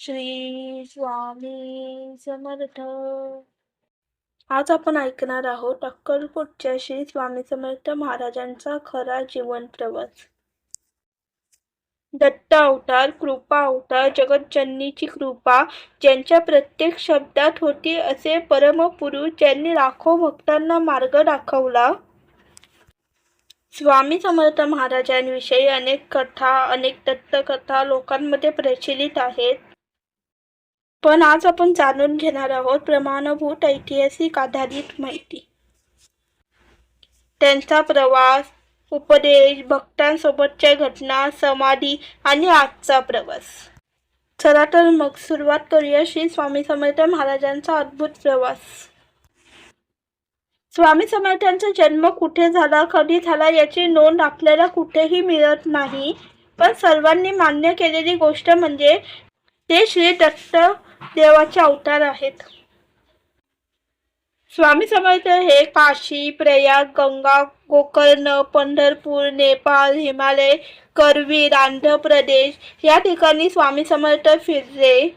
श्री स्वामी समर्थ. आज आपण ऐकणार आहोत अक्कलकोटच्या श्री स्वामी समर्थ महाराजांचा खरा जीवन प्रवास. दत्त अवतार कृपा अवतार जगतजननीची कृपा ज्यांच्या प्रत्येक शब्दात होती असे परमपुरुष ज्यांनी लाखो भक्तांना मार्ग दाखवला. स्वामी समर्थ महाराजांविषयी अनेक कथा अनेक दत्तकथा लोकांमध्ये प्रचलित आहेत. पण आज आपण जाणून घेणार आहोत प्रमाणभूत ऐतिहासिक आधारित माहिती. त्यांचा प्रवास उपदेश भक्तांसोबतच्या घटना समाधी आणि आजचा प्रवास. चला तर मग सुरुवात करूया श्री स्वामी समर्थ महाराजांचा अद्भुत प्रवास. स्वामी समर्थांचा जन्म कुठे झाला कधी झाला याची नोंद आपल्याला कुठेही मिळत नाही. पण सर्वांनी मान्य केलेली गोष्ट म्हणजे ते श्री दत्त देवाचे अवतार आहेत. स्वामी समर्थ हे काशी प्रयाग गंगा गोकर्ण पंढरपूर नेपाळ हिमालय करवीर आंध्र प्रदेश या ठिकाणी स्वामी समर्थ फिरले.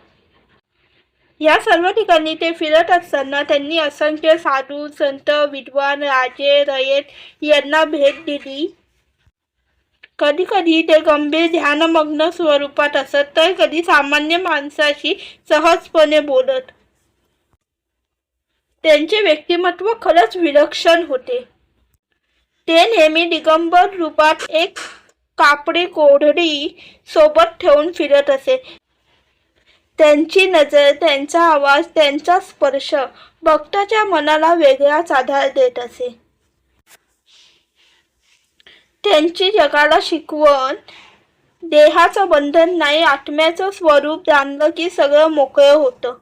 या सर्व ठिकाणी ते फिरत असताना त्यांनी असंख्य साधू संत विद्वान राजे रयत यांना भेट दिली. कधी कधी ते गंभीर ध्यानमग्न स्वरूपात असत तर कधी सामान्य माणसाशी सहजपणे बोलत. त्यांचे व्यक्तिमत्व खरंच विलक्षण होते. ते नेहमी दिगंबर रूपात एक कापडी कोढडी सोबत ठेवून फिरत असे. त्यांची नजर त्यांचा आवाज त्यांचा स्पर्श भक्ताच्या मनाला वेगळाच आधार देत असे. त्यांची जगाला शिकवण. देहाचं बंधन नाही आत्म्याचं स्वरूप जाणलं की सगळं मोकळं होतं.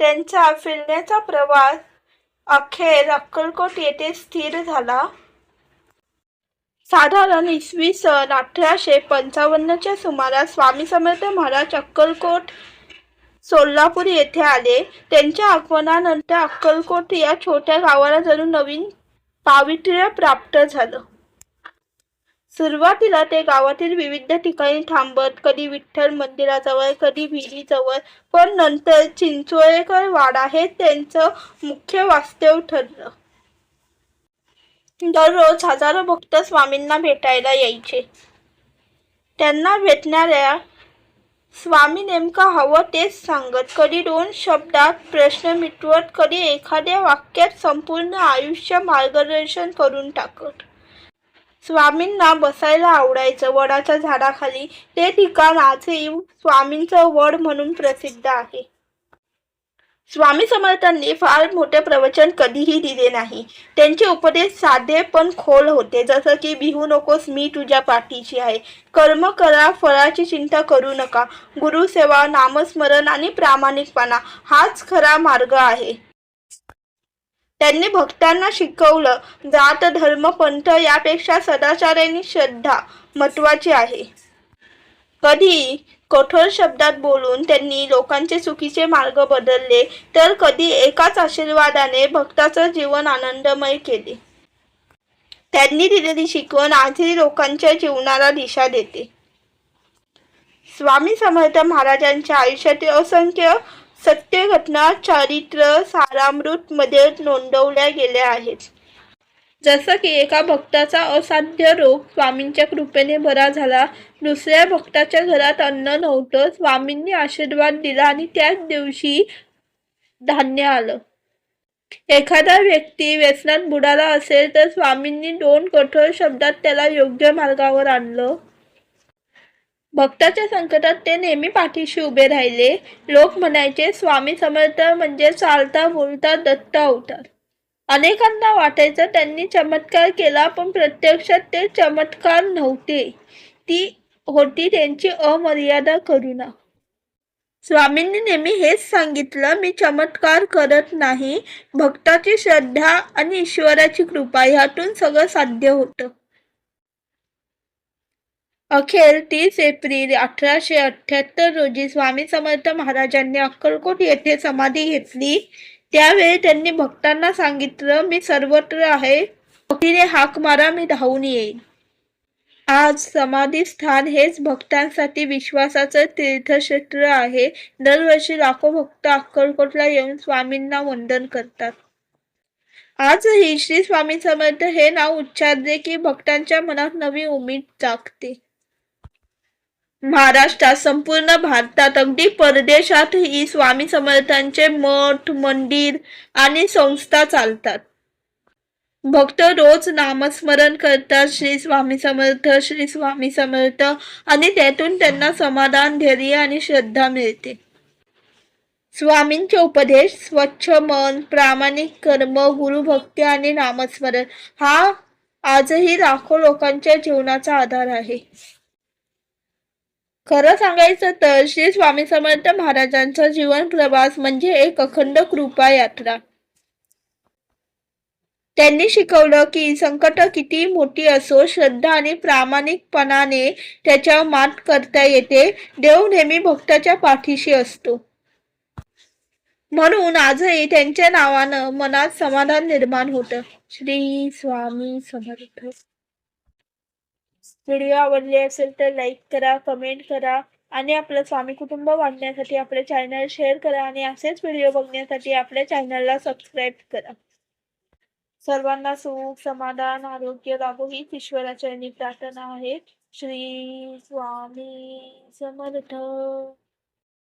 त्यांचा फिरण्याचा प्रवास अखेर अक्कलकोट येथे स्थिर झाला. साधारण इसवी सन अठराशे पंचावन्नच्या सुमारास स्वामी समर्थ महाराज अक्कलकोट सोलापूर येथे आले. त्यांच्या आगमनानंतर अक्कलकोट या छोट्या गावाला जणू नवीन पावित्र्य प्राप्त झालं. सुरुवातीला ते गावातील विविध ठिकाणी थांबत कधी विठ्ठल मंदिराजवळ कधी विहिरीजवळ पण नंतर चिंचोळेकर वाडा हे त्यांचं मुख्य वास्तव ठरलं. दररोज हजारो भक्त स्वामींना भेटायला यायचे. त्यांना भेटणाऱ्या स्वामी नेमका हवं तेच सांगत कधी दोन शब्दात प्रश्न मिटवत कधी एखाद्या वाक्यात संपूर्ण आयुष्य मार्गदर्शन करून टाकत. स्वामींना बसायला आवडायचं वडाच्या झाडाखाली ते ठिकाण आजही स्वामींचं वड म्हणून प्रसिद्ध आहे. स्वामी समर्थांनी फार मोठे प्रवचन कधीही दिले नाही. त्यांचे उपदेश साधे पण खोल होते. जसं की भिवू नकोस मी तुझ्या पाठीची आहे. कर्म करा फळाची चिंता करू नका. गुरुसेवा नामस्मरण आणि प्रामाणिकपणा हाच खरा मार्ग आहे. त्यांनी भक्तांना शिकवलं जात धर्म पंथ यापेक्षा सदाचाराने श्रद्धा महत्वाची आहे. कधी कठोर शब्दात बोलून त्यांनी लोकांचे चुकीचे मार्ग बदलले तर कधी एकाच आशीर्वादाने भक्ताचं जीवन आनंदमय केले. त्यांनी दिलेली शिकवण आजही लोकांच्या जीवनाला दिशा देते. स्वामी समर्थ महाराजांच्या आयुष्यातील असंख्य सत्य घटना चारित्र सारामृत मध्ये नोंदवल्या गेल्या आहेत. जसं की एका भक्ताचा असाध्य रोग स्वामींच्या कृपेने बरा झाला. दुसऱ्या भक्ताच्या घरात अन्न नव्हतं. स्वामींनी आशीर्वाद दिला आणि त्याच दिवशी धान्य आलं. एखादा व्यक्ती व्यसनात बुडाला असेल तर स्वामींनी दोन कठोर शब्दात त्याला योग्य मार्गावर आणलं. भक्ताच्या संकटात ते नेहमी पाठीशी उभे राहिले. लोक म्हणायचे स्वामी समर्थ म्हणजे चालता बोलता दत्त अवतार. अनेकांना वाटायचं त्यांनी चमत्कार केला पण प्रत्यक्षात ते चमत्कार नव्हते. ती होती त्यांची अमर्यादा करुणा. स्वामींनी नेहमी हेच सांगितलं मी चमत्कार करत नाही. भक्ताची श्रद्धा आणि ईश्वराची कृपा ह्यातून सगळं साध्य होतं. अखेर तीस एप्रिल अठराशे अठ्याहत्तर रोजी स्वामी समर्थ महाराजांनी अक्कलकोट येथे समाधी घेतली. त्यावेळी त्यांनी भक्तांना सांगितलं मी सर्वत्र आहे. भक्तीने हाक मारा मी धावून येईन. आज समाधी स्थान हेच भक्तांसाठी विश्वासाचं तीर्थक्षेत्र आहे. दरवर्षी लाखो भक्त अक्कलकोटला येऊन स्वामींना वंदन करतात. आजही श्री स्वामी समर्थ हे नाव उच्चारले की भक्तांच्या मनात नवी उमेद जागते. महाराष्ट्रात संपूर्ण भारतात अगदी परदेशातही स्वामी समर्थांचे मठ मंदिर आणि संस्था चालतात. भक्त रोज नामस्मरण करतात श्री स्वामी समर्थ श्री स्वामी समर्थ आणि त्यातून त्यांना समाधान धैर्य आणि श्रद्धा मिळते. स्वामींचे उपदेश स्वच्छ मन प्रामाणिक कर्म गुरुभक्ती आणि नामस्मरण हा आजही लाखो लोकांच्या जीवनाचा आधार आहे. खरं सांगायचं तर श्री स्वामी समर्थ महाराजांचा जीवन प्रवास म्हणजे एक अखंड कृपा यात्रा त्यांनी शिकवलं की संकट किती मोठी असो श्रद्धा आणि प्रामाणिकपणाने त्याच्यावर मात करता येते. देव नेहमी भक्ताच्या पाठीशी असतो. म्हणून आजही त्यांच्या नावानं मनात समाधान निर्माण होतं. श्री स्वामी समर्थ. व्हिडिओ आवडले असेल तर लाईक करा कमेंट करा आणि आपलं स्वामी कुटुंब वाढण्यासाठी आपले चॅनल शेअर करा आणि असेच व्हिडिओ बघण्यासाठी आपल्या चॅनलला सबस्क्राईब करा. सर्वांना सुख समाधान आरोग्य लाभो हीच ईश्वराचरणी प्रार्थना आहे. श्री स्वामी समर्थ.